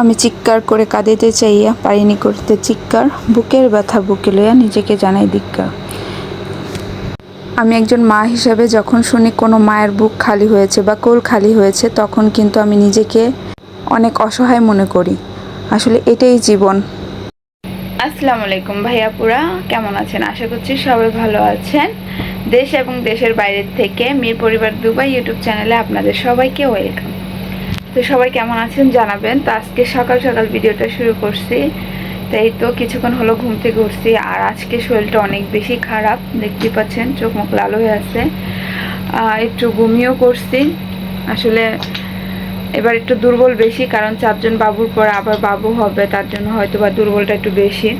আমি চিৎকার করে কাঁদিতে চাইয়া পারিনি করতে। চিৎকার, বুকের ব্যথা বুকে লইয়া নিজেকে জানাই ধিক্কার আমি একজন মা হিসাবে যখন শুনি কোনো মায়ের বুক খালি হয়েছে বা কোল খালি হয়েছে, তখন কিন্তু আমি নিজেকে অনেক অসহায় মনে করি। আসলে এটাই জীবন। আসসালামু আলাইকুম ভাইয়াপুরা, কেমন আছেন? আশা করছি সবাই ভালো আছেন। দেশ এবং দেশের বাইরের থেকে মীর পরিবার দুবাই ইউটিউব চ্যানেলে আপনাদের সবাইকে ওয়েলকাম। তো সবাই কেমন আছেন জানাবেন। তো আজকে সকাল সকাল ভিডিওটা শুরু করছি। তাই তো কিছুক্ষণ হলো ঘুম থেকে উঠছি, আর আজকে শরীরটা অনেক বেশি খারাপ দেখতে পাচ্ছেন, চোখ মুখ লাল হয়ে আছে। একটু ঘুমিয়েও করছি। আসলে এবার একটু দুর্বল বেশি, কারণ চারজন বাবুর পর আবার বাবু হবে, তার জন্য হয়তো বা দুর্বলটা একটু বেশি।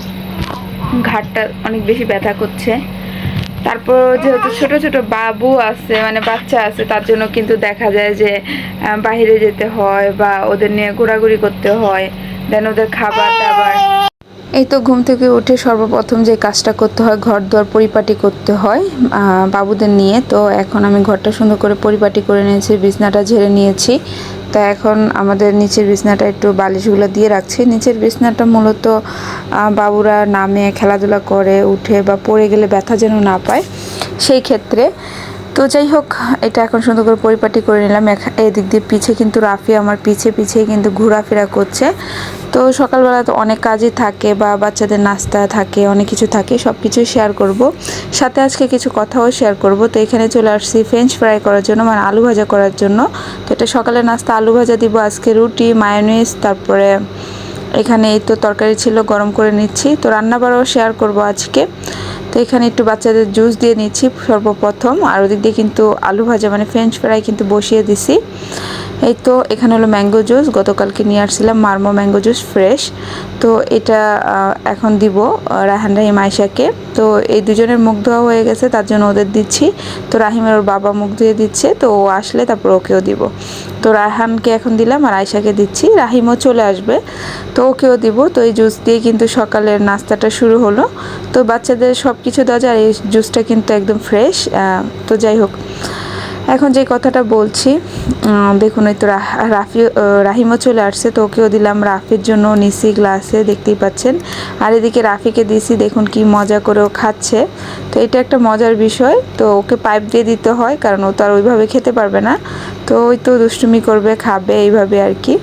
ঘাটটা অনেক বেশি ব্যথা করছে। তারপর যেহেতু ছোট ছোট বাবু আছে মানে বাচ্চা আছে, তার জন্য কিন্তু দেখা যায় যে বাইরে যেতে হয় বা ওদের নিয়ে ঘোরাঘুরি করতে হয়, দেন ওদের খাবার দাবার। এই তো ঘুম থেকে উঠে সর্বপ্রথম যে কাজটা করতে হয় ঘর দুয়ার পরিপাটি করতে হয় বাবুদের নিয়ে। তো এখন আমি ঘরটা সুন্দর করে পরিপাটি করে নিয়েছি, বিছনাটা ঝেড়ে নিয়েছি। তো এখন আমাদের নিচের বিছনাটা একটু বালিশগুলো দিয়ে রাখছি। নিচের বিছনাটা মূলত বাবুরা নামে খেলাধুলা করে, উঠে বা পড়ে গেলে ব্যথা যেন না পায়, সেই ক্ষেত্রে তো যাই হোক, এটা এখন সুন্দর করে পরিপাটি করে নিলাম। এদিক দিয়ে পিছে কিন্তু রাফি আমার পিছে পিছে কিন্তু ঘোরাফেরা করছে। তো সকালবেলা তো অনেক কাজই থাকে বা বাচ্চাদের নাস্তা থাকে, অনেক কিছু থাকে সব কিছুই শেয়ার করব। সাথে আজকে কিছু কথাও শেয়ার করব। তো এখানে চলে আসছি ফ্রেঞ্চ ফ্রাই করার জন্য মানে আলু ভাজা করার জন্য। তো এটা সকালে নাস্তা, আলু ভাজা দিব, আজকে রুটি মায়োনিজ তারপরে এখানে এই তো তরকারি ছিল, গরম করে নিচ্ছি। তো রান্না বাড়াও শেয়ার করব আজকে। তো এখানে একটু বাচ্চাদের জুস দিয়ে নিচ্ছি সর্বপ্রথম আর ওদিক দিয়ে কিন্তু আলু ভাজা মানে ফ্রেঞ্চ ফ্রাই কিন্তু বসিয়ে দিছি। এই তো এখানে হলো ম্যাঙ্গো জুস, গতকালকে নিয়ে আসছিলাম মার্মো ম্যাঙ্গো জুস ফ্রেশ। তো এটা এখন দিব রাহান রাহিম আয়সাকে তো এই দুজনের মুখ ধোয়া হয়ে গেছে, তার জন্য ওদের দিচ্ছি। তো রাহিমের ওর বাবা মুখ ধুয়ে দিচ্ছে, তো ও আসলে তারপর ওকেও দিব। তো রায়হানকে এখন দিলাম আর আয়সাকে দিচ্ছি। রাহিমও চলে আসবে, তো ওকেও দিব। তো এই জুস দিয়ে কিন্তু সকালের নাস্তাটা শুরু হলো। তো বাচ্চাদের সব কিছু দেওয়া যায় আর এই জুসটা কিন্তু একদম ফ্রেশ তো যাই হোক। এখন যে কথাটা বলছি দেখুন, ওই তো রাফি রাহিমও চলে আসছে, তো ওকেও দিলাম রাফির জন্য নিসি গ্লাসে, দেখতেই পাচ্ছেন। আর এদিকে রাফিকে দিছি, দেখুন কি মজা করেও খাচ্ছে। তো এটা একটা মজার বিষয়, তো ওকে পাইপ দিয়ে দিতে হয়, কারণ ও তো আর ওইভাবে খেতে পারবে না। তো ওই তো দুষ্টুমি করবে, খাবে, এইভাবে আর কি।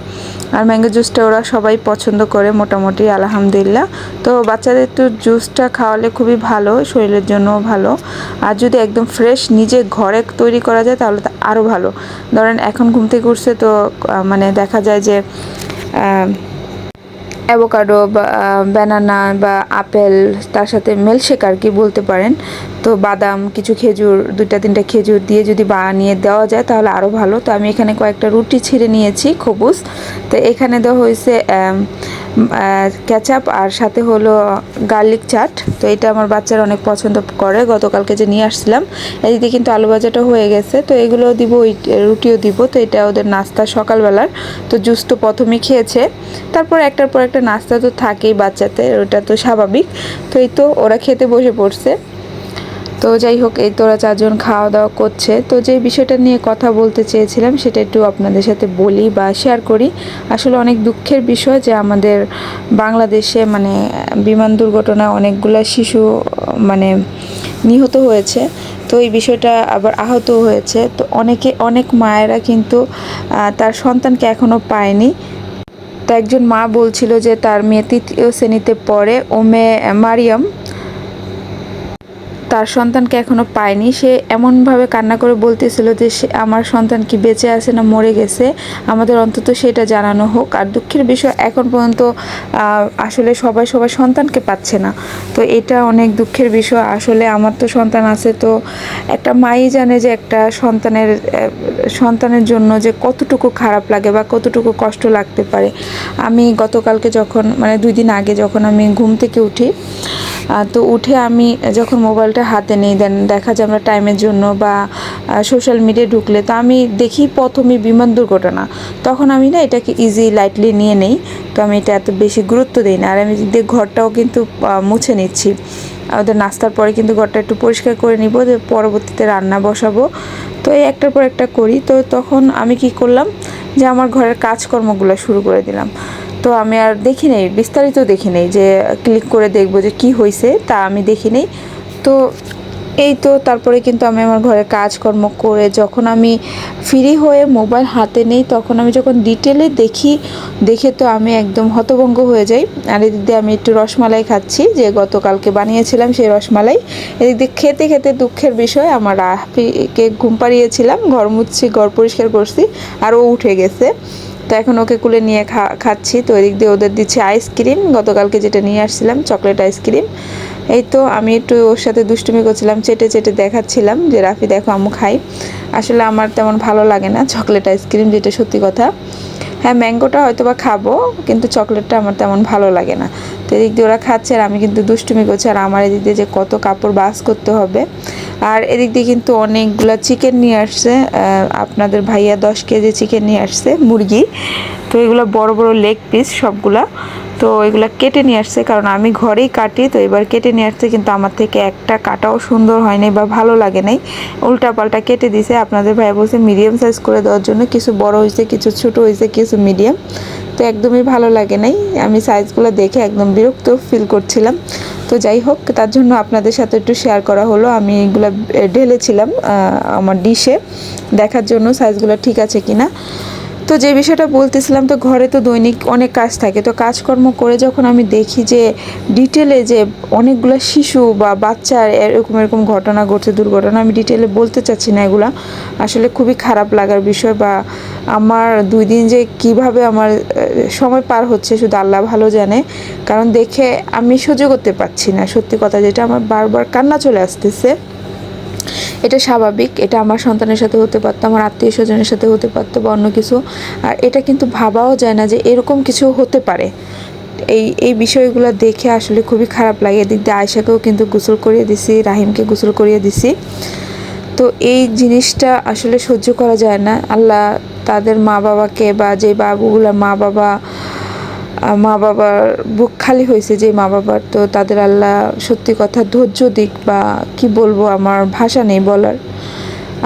আর ম্যাঙ্গো জুসটা ওরা সবাই পছন্দ করে মোটামুটি, আলহামদুলিল্লাহ। তো বাচ্চাদের একটু জুসটা খাওয়ালে খুবই ভালো, শরীরের জন্যও ভালো। আর যদি একদম ফ্রেশ নিজে ঘরে তৈরি করা যায় তাহলে তো আরও ভালো। ধরেন এখন ঘুম থেকে উঠছে তো মানে দেখা যায় যে অ্যাভোকাডো বা ব্যানানা বা আপেল তার সাথে মিল্কশেক আর কি বলতে পারেন। তো বাদাম, কিছু খেজুর, দুইটা তিনটা খেজুর দিয়ে যদি বানিয়ে দেওয়া যায় তাহলে আরও ভালো। তো আমি এখানে কয়েকটা রুটি ছিঁড়ে নিয়েছি খবুজ তো এখানে দেওয়া হয়েছে ক্যাচাপ আর সাথে হলো গার্লিক চাট তো এটা আমার বাচ্চারা অনেক পছন্দ করে, গতকালকে যে নিয়ে আসছিলাম। এদিকে কিন্তু আলু ভাজাটা হয়ে গেছে। তো এগুলো দিব, ওই রুটিও দিব। তো এটা ওদের নাস্তা সকালবেলার। তো জুস তো প্রথমে খেয়েছে। তারপর একটার পর একটা নাস্তা তো থাকেই বাচ্চাতে ওটা তো স্বাভাবিক। তো এই তো ওরা খেতে বসে পড়ছে। তো যাই হোক, এই তোরা চারজন খাওয়া দাওয়া করছে। তো যে বিষয়টা নিয়ে কথা বলতে চেয়েছিলাম, সেটা একটু আপনাদের সাথে বলি বা শেয়ার করি। আসলে অনেক দুঃখের বিষয় যে আমাদের বাংলাদেশে মানে বিমান দুর্ঘটনায় অনেকগুলো শিশু মানে নিহত হয়েছে। তো এই বিষয়টা আবার আহত হয়েছে। তো অনেকে, অনেক মায়েরা কিন্তু তার সন্তানকে এখনও পায়নি। তো একজন মা বলছিল যে তার মেয়ে তৃতীয় শ্রেণীতে পড়ে, ওমে মারিয়াম। তার সন্তানকে এখনও পায়নি। সে এমনভাবে কান্না করে বলতেছিল যে, সে আমার সন্তান কি বেঁচে আছে না মরে গেছে? আমাদের অন্তত সেটা জানানো হোক। আর দুঃখের বিষয়, এখন পর্যন্ত আসলে সবাই সবার সন্তানকে পাচ্ছে না। তো এটা অনেক দুঃখের বিষয়। আসলে আমার তো সন্তান আছে, তো একটা মাই জানে যে একটা সন্তানের সন্তানের জন্য যে কতটুকু খারাপ লাগে বা কতটুকু কষ্ট লাগতে পারে। আমি গতকালকে যখন মানে দুই দিন আগে যখন আমি ঘুম থেকে উঠি তো উঠে আমি যখন মোবাইলটা হাতে নেই। দেন দেখা যায় আমরা টাইমের জন্য বা সোশ্যাল মিডিয়ায় ঢুকলে তো আমি দেখি প্রথমে বিমান দুর্ঘটনা। তখন আমি না এটাকে ইজি লাইটলি নিয়ে নেই। তো আমি এটা এত বেশি গুরুত্ব দিই না। আর আমি দিয়ে ঘরটাও কিন্তু মুছে নিচ্ছি। ওদের নাস্তার পরে কিন্তু ঘরটা একটু পরিষ্কার করে নিব। পরবর্তীতে রান্না বসাবো। তো এই একটার পর একটা করি। তো তখন আমি কি করলাম? যে আমার ঘরের কাজকর্মগুলো শুরু করে দিলাম। তো আমি আর দেখি নেই, বিস্তারিত দেখি নেই যে ক্লিক করে দেখব যে কি হয়েছে তা আমি দেখি নেই। তো এই তো তারপরে কিন্তু আমি আমার ঘরে কাজকর্ম করে যখন আমি ফ্রি হয়ে মোবাইল হাতে নেই, তখন আমি যখন ডিটেলে দেখি, দেখে তো আমি একদম হতভঙ্গ হয়ে যাই। আর এদিক দিয়ে আমি একটু রসমালাই খাচ্ছি, যে গতকালকে বানিয়েছিলাম সেই রসমালাই। এদিক দিয়ে খেতে খেতে দুঃখের বিষয়, আমার রাফিকে ঘুম পাড়িয়েছিলাম, ঘর মুছছি, ঘর পরিষ্কার করছি, আর ও উঠে গেছে। তো এখন ওকে কুলে নিয়ে খা, খাচ্ছি। তো এদিক দিয়ে ওদের দিচ্ছে আইসক্রিম গতকালকে যেটা নিয়ে আসছিলাম চকলেট আইসক্রিম এই তো আমি একটু ওর সাথে দুষ্টুমি করছিলাম, চেটে চেটে দেখাচ্ছিলাম যে, রাফি, দেখো, আম্মু খাই আসলে আমার তেমন ভালো লাগে না চকলেট আইসক্রিম, যেটা সত্যি কথা। হ্যাঁ ম্যাঙ্গোটা হয়তো বা খাব, কিন্তু চকলেটটা আমার তেমন ভালো লাগে না। তো এদিক দিয়ে ওরা খাচ্ছে আর আমি কিন্তু দুষ্টুমি করছি, আর আমার এদিক দিয়ে যে কত কাপড় বাস করতে হবে। আর এদিক দিয়ে কিন্তু অনেকগুলো চিকেন নিয়ে আসছে আপনাদের ভাইয়া দশ কেজি চিকেন নিয়ে আসছে, মুরগি। তো এগুলো বড় বড় লেগ পিস সবগুলা। তো এগুলো কেটে নিয়ে আসছে, কারণ আমি ঘরেই কাটি, তো এবার কেটে নিয়ে আসছে, কিন্তু আমার থেকে একটা কাটাও সুন্দর হয়নি বা ভালো লাগে নাই। উল্টা পাল্টা কেটে দিছে, আপনাদের ভাই বলছে মিডিয়াম সাইজ করে দেওয়ার জন্য, কিছু বড় হয়েছে, কিছু ছোট হয়েছে, কিছু মিডিয়াম তো একদমই ভালো লাগে নাই। আমি সাইজগুলো দেখে একদম বিরক্ত ফিল করছিলাম। তো যাই হোক, তার জন্য আপনাদের সাথে একটু শেয়ার করা হলো। আমি এগুলো ঢেলেছিলাম আমার ডিশে। দেখার জন্য সাইজগুলো ঠিক আছে কিনা। তো যে বিষয়টা বলতেছিলাম, তো ঘরে তো দৈনিক অনেক কাজ থাকে। তো কাজকর্ম করে যখন আমি দেখি যে ডিটেলে যে অনেকগুলো শিশু বা বাচ্চার এরকম এরকম ঘটনা ঘটছে, দুর্ঘটনা, আমি ডিটেলে বলতে চাচ্ছি না এগুলা। আসলে খুবই খারাপ লাগার বিষয় বা আমার দুই দিন যে কীভাবে আমার সময় পার হচ্ছে শুধু আল্লাহ ভালো জানে। কারণ দেখে আমি সহ্য করতে পারছি না। সত্যি কথা যেটা, আমার বারবার কান্না চলে আসতেছে। এটা স্বাভাবিক, এটা আমার সন্তানের সাথে হতে পারতো, আমার আত্মীয় স্বজনের সাথে হতে পারতো বা অন্য কিছু। আর এটা কিন্তু ভাবাও যায় না যে এরকম কিছু হতে পারে। এই এই বিষয়গুলো দেখে আসলে খুবই খারাপ লাগে। এদিক দিয়ে আয়সাকেও কিন্তু গোসল করিয়ে দিছি, রাহিমকে গোসল করিয়ে দিছি। তো এই জিনিসটা আসলে সহ্য করা যায় না। আল্লাহ তাদের মা বাবাকে বা যে বাবুগুলোর মা বাবা মা বাবার বুক খালি হয়েছে যে মা বাবার তো তাদের আল্লাহ সত্যি কথা ধৈর্য দিক বা কি বলব আমার ভাষা নেই বলার।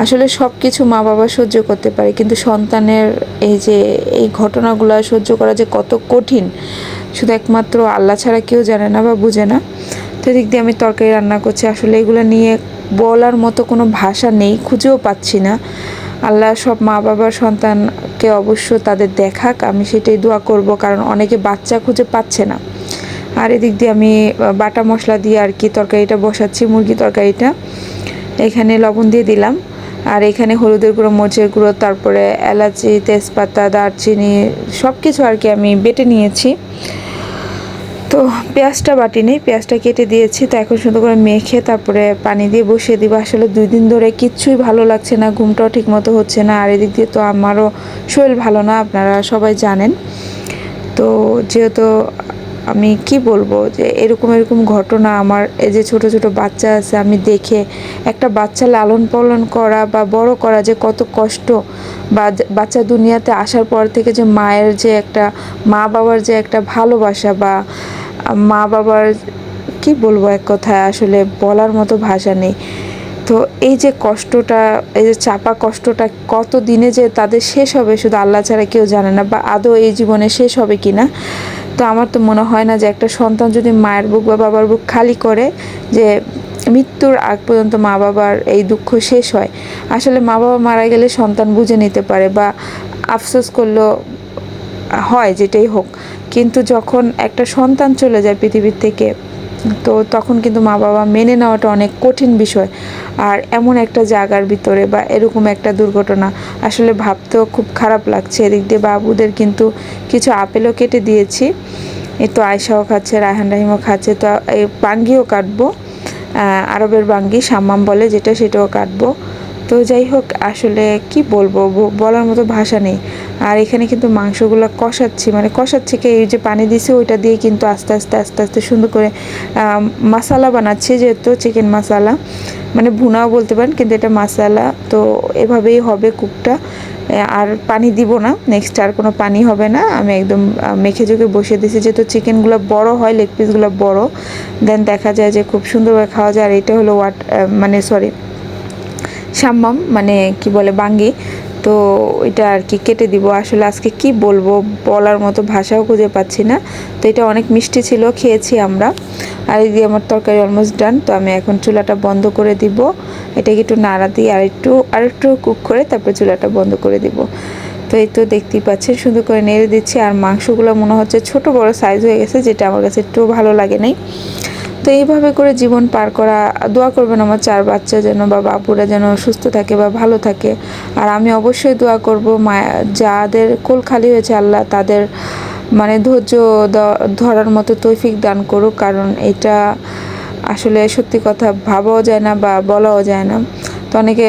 আসলে সব কিছু মা বাবা সহ্য করতে পারে, কিন্তু সন্তানের এই যে, এই ঘটনাগুলো সহ্য করা যে কত কঠিন, শুধু একমাত্র আল্লাহ ছাড়া কেউ জানে না বা বুঝে না। তো দিক দিয়ে আমি তরকারি রান্না করছি, আসলে এগুলো নিয়ে বলার মতো কোনো ভাষা নেই, খুঁজেও পাচ্ছি না। আল্লাহ সব মা বাবার সন্তানকে অবশ্য তাদের দেখাক, আমি সেটাই দোয়া করব, কারণ অনেকে বাচ্চা খুঁজে পাচ্ছে না। আর এদিক দিয়ে আমি বাটা মশলা দিয়ে আর কি তরকারিটা বসাচ্ছি মুরগি তরকারিটা। এখানে লবণ দিয়ে দিলাম। আর এখানে হলুদের গুঁড়ো, মরিচের গুঁড়ো, তারপরে এলাচি, তেজপাতা, দারচিনি সব কিছু আর কি আমি বেটে নিয়েছি। তো পেঁয়াজটা বাটি নেই, পেঁয়াজটা কেটে দিয়েছি, তো এখন সুন্দর করে মেখে তারপরে পানি দিয়ে বসিয়ে দিব। আসলে দুই দিন ধরে কিচ্ছুই ভালো লাগছে না, ঘুমটাও ঠিক মতো হচ্ছে না, আর এদিক দিয়ে তো আমারও শরীর ভালো না, আপনারা সবাই জানেন। তো যেহেতু আমি কি বলব যে এরকম এরকম ঘটনা আমার, এই যে ছোট ছোট বাচ্চা আছে, আমি দেখে একটা বাচ্চা লালন পালন করা বা বড় করা যে কত কষ্ট বা বাচ্চা দুনিয়াতে আসার পর থেকে যে মায়ের যে একটা, মা বাবার যে একটা ভালোবাসা বা মা বাবার কি বলব এক কথায়, আসলে বলার মতো ভাষা নেই। তো এই যে কষ্টটা, এই যে চাপা কষ্টটা কত দিনে যে তাদের শেষ হবে, শুধু আল্লাহ ছাড়া কেউ জানে না বা আদৌ এই জীবনে শেষ হবে কি না তো আমার তো মনে হয় না যে একটা সন্তান যদি মায়ের বুক বা বাবার বুক খালি করে যে মৃত্যুর আগ পর্যন্ত মা বাবার এই দুঃখ শেষ হয়, আসলে মা বাবা মারা গেলে সন্তান বুঝে নিতে পারে বা আফসোস করলেও হয় যেটাই হোক। কিন্তু যখন একটা সন্তান চলে যায় পৃথিবীর থেকে তো তখন কিন্তু মা বাবা মেনে নেওয়াটা অনেক কঠিন বিষয়। আর এমন একটা জায়গার ভিতরে বা এরকম একটা দুর্ঘটনা আসলে ভাবতেও খুব খারাপ লাগছে। এদিক দিয়ে বাবুদের কিন্তু কিছু আপেলও কেটে দিয়েছি। এই তো আয়সাও খাচ্ছে, রায়হান রাহিমও খাচ্ছে। তো এই বাঙ্গিও কাটবো আরবের বাঙ্গি, সাম্মাম বলে যেটা সেটাও কাটবো। তো যাই হোক, আসলে কি বলব বলার মতো ভাষা নেই। আর এখানে কিন্তু মাংসগুলো কষাচ্ছি মানে কষাচ্ছি কি, এই যে পানি দিছি, ওইটা দিয়ে কিন্তু আস্তে আস্তে আস্তে আস্তে সুন্দর করে মশালা বানাচ্ছি, যেহেতু চিকেন মশালা। মানে ভুনাও বলতে পারেন, কিন্তু এটা মশালা, তো এভাবেই হবে কুকটা আর পানি দিব না নেক্সট আর কোনো পানি হবে না। আমি একদম মেখে চোখে বসিয়ে দিয়েছি যেহেতু চিকেনগুলো বড় হয় লেগ পিসগুলো বড় দেন দেখা যায় যে খুব সুন্দরভাবে খাওয়া যায়। আর এটা হলো ওয়াট মানে সরি সাম্মাম মানে কি বলে বাঙ্গি। তো এটা আর কি কেটে দিব। আসলে আজকে কি বলব, বলার মতো ভাষাও খুঁজে পাচ্ছি না। তো এটা অনেক মিষ্টি ছিল, খেয়েছি আমরা। আর এই দিয়ে আমার তরকারি অলমোস্ট ডান তো আমি এখন চুলাটা বন্ধ করে দিব। এটাকে একটু নাড়া দিয়ে আর একটু আর একটু কুক করে তারপরে চুলাটা বন্ধ করে দিব। তো এই তো দেখতেই পাচ্ছেন, সুন্দর করে নেড়ে দিচ্ছি। আর মাংসগুলো মনে হচ্ছে ছোট বড় সাইজ হয়ে গেছে, যেটা আমার কাছে একটু ভালো লাগে নাই। তো এইভাবে করে জীবন পার করা, দোয়া করবেন আমার চার বাচ্চা যেন বা বাবুরা যেন সুস্থ থাকে বা ভালো থাকে। আর আমি অবশ্যই দোয়া করব মা, যাদের কোল খালি হয়েছে আল্লাহ, তাদের মানে ধৈর্য ধরার মতো তৈফিক দান করুক, কারণ এটা আসলে সত্যি কথা ভাবাও যায় না বা বলাও যায় না। তো অনেকে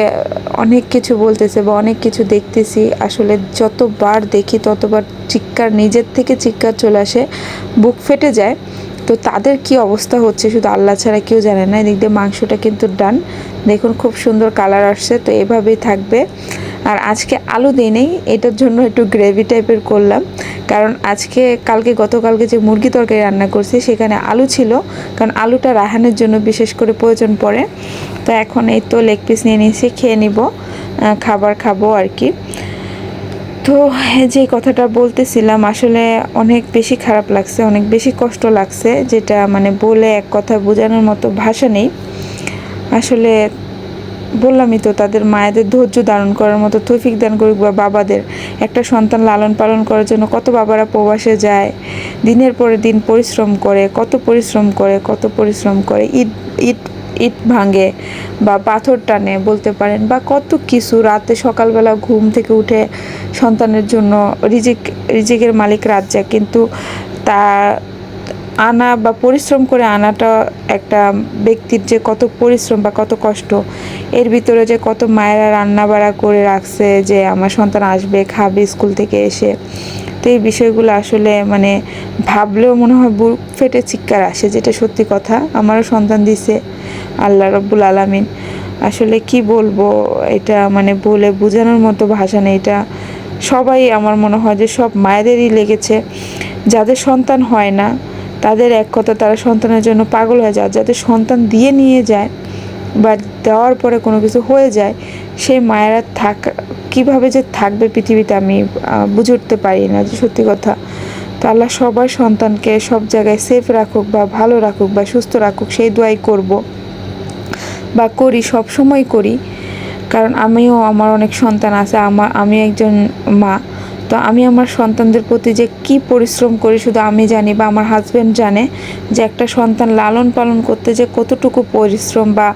অনেক কিছু বলতেছে বা অনেক কিছু দেখতেছি, আসলে যতবার দেখি ততবার চিৎকার, নিজের থেকে চিৎকার চলে আসে, বুক ফেটে যায়। তো তাদের কি অবস্থা হচ্ছে শুধু আল্লাহ ছাড়া কেউ জানে না, এদিক দিয়ে মাংসটা কিন্তু ডান দেখুন খুব সুন্দর কালার আসছে, তো এভাবেই থাকবে। আর আজকে আলু দিই নেই, এটার জন্য একটু গ্রেভি টাইপের করলাম। কারণ আজকে, কালকে, গতকালকে যে মুরগি তরকারি রান্না করছি, সেখানে আলু ছিল। কারণ আলুটা রাহানের জন্য বিশেষ করে প্রয়োজন পড়ে। তো এখন এই তো লেগ পিস নিয়ে নিয়েছি, খেয়ে নিব খাবার খাব আর কি। তো যে কথাটা বলতেছিলাম, আসলে অনেক বেশি খারাপ লাগছে, অনেক বেশি কষ্ট লাগছে, যেটা মানে বলে এক কথা বোঝানোর মতো ভাষা নেই। আসলে বললামই তো, তাদের মায়েদের ধৈর্য ধারণ করার মতো তৌফিক দান করুক বা বাবাদের একটা সন্তান লালন পালন করার জন্য কত বাবারা প্রবাসে যায়, দিনের পরে দিন পরিশ্রম করে, কত পরিশ্রম করে, কত পরিশ্রম করে, ঈদ ঈদ ইট ভাঙে বা পাথর টানে বলতে পারেন বা কত কিছু। রাতে সকালবেলা ঘুম থেকে উঠে সন্তানের জন্য রিজিক, রিজিকের মালিক রাজ্জা কিন্তু তা আনা বা পরিশ্রম করে আনাটা একটা ব্যক্তির যে কত পরিশ্রম বা কত কষ্ট, এর ভিতরে যে কত মায়েরা রান্না বাড়া করে রাখছে যে আমার সন্তান আসবে, খাবে স্কুল থেকে এসে। তো এই বিষয়গুলো আসলে মানে ভাবলেও মনে হয় বুক ফেটে চিৎকার আসে, যেটা সত্যি কথা। আমারও সন্তান দিছে। আল্লাহ রব্বুল আলমিন। আসলে কি বলব, এটা মানে বলে বোঝানোর মতো ভাষা নেই। এটা সবাই আমার মনে হয় যে সব মায়েদেরই লেগেছে। যাদের সন্তান হয় না, তাদের এক কথা তারা সন্তানের জন্য পাগল হয়ে যায়। যাদের সন্তান দিয়ে নিয়ে যায় বা দেওয়ার পরে কোনো কিছু হয়ে যায়, সেই মায়েরা থাক, কীভাবে যে থাকবে পৃথিবীতে আমি বুঝে উঠতে পারি না যে সত্যি কথা। তো আল্লাহ সবার সন্তানকে সব জায়গায় সেফ রাখুক বা ভালো রাখুক বা সুস্থ রাখুক, সেই দোয়াই করব। বা করি, সব সময় করি। কারণ আমিও, আমার অনেক সন্তান আছে আমার আমি একজন মা। তো আমি আমার সন্তানদের প্রতি যে কি পরিশ্রম করি, শুধু আমি জানি বা আমার হাজব্যান্ড জানে যে একটা সন্তান লালন পালন করতে যে কতটুকু পরিশ্রম বা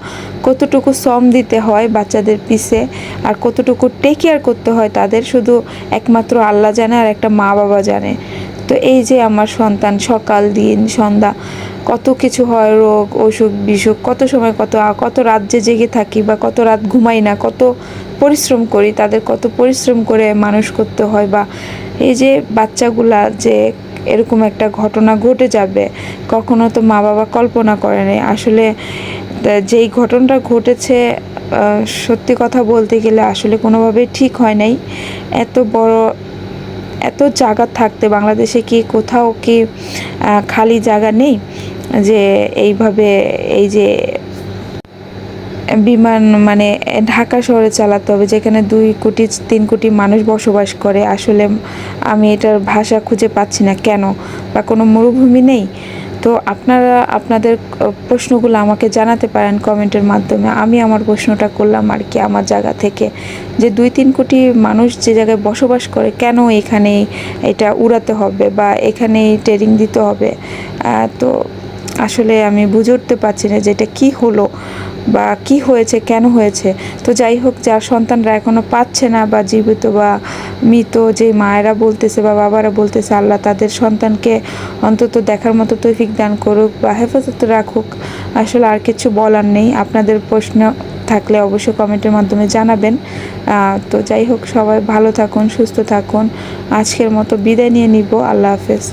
কতটুকু শ্রম দিতে হয় বাচ্চাদের পিছে আর কতটুকু টেক কেয়ার করতে হয় তাদের শুধু একমাত্র আল্লাহ জানে আর একটা মা বাবা জানে। তো এই যে আমার সন্তান সকাল, দিন, সন্ধ্যা কত কিছু হয়, রোগ, অসুখ, বিসুখ, কত সময় কত কত রাত যে জেগে থাকি বা কত রাত ঘুমাই না, কত পরিশ্রম করি, তাদের কত পরিশ্রম করে মানুষ করতে হয় বা এই যে বাচ্চাগুলা যে এরকম একটা ঘটনা ঘটে যাবে, কখনো তো মা বাবা কল্পনা করেনি আসলে যেই ঘটনাটা ঘটেছে সত্যি কথা বলতে গেলে আসলে কোনোভাবেই ঠিক হয় নাই। এত বড়, এত জায়গা থাকতে বাংলাদেশে কি কোথাও কি খালি জায়গা নেই? যে এইভাবে এই যে বিমান মানে ঢাকা শহরে চালাতে হবে, যেখানে দুই কোটি, তিন কোটি মানুষ বসবাস করে, আসলে আমি এটার ভাষা খুঁজে পাচ্ছি না। কেন? বা কোনো মরুভূমি নেই? তো আপনারা, আপনাদের প্রশ্নগুলো আমাকে জানাতে পারেন কমেন্টের মাধ্যমে। আমি আমার প্রশ্নটা করলাম আর কি আমার জায়গা থেকে, যে দুই, তিন কোটি মানুষ যে জায়গায় বসবাস করে, কেন এখানে এটা উড়াতে হবে বা এখানেই ট্রেনিং দিতে হবে? তো আসলে আমি বুঝে উঠতে পারছি না যে এটা কী হলো বা কি হয়েছে, কেন হয়েছে। তো যাই হোক, যার সন্তানরা এখনও পাচ্ছে না বা জীবিত বা মৃত, যে মায়েরা বলতেছে বা বাবারা বলতেছে, আল্লাহ তাদের সন্তানকে অন্তত দেখার মতো তৈফিক দান করুক বা হেফাজত রাখুক, আসলে আর কিছু বলার নেই। আপনাদের প্রশ্ন থাকলে অবশ্যই কমেন্টের মাধ্যমে জানাবেন। তো যাই হোক, সবাই ভালো থাকুন, সুস্থ থাকুন। আজকের মতো বিদায় নিয়ে নিব। আল্লাহ হাফেজ।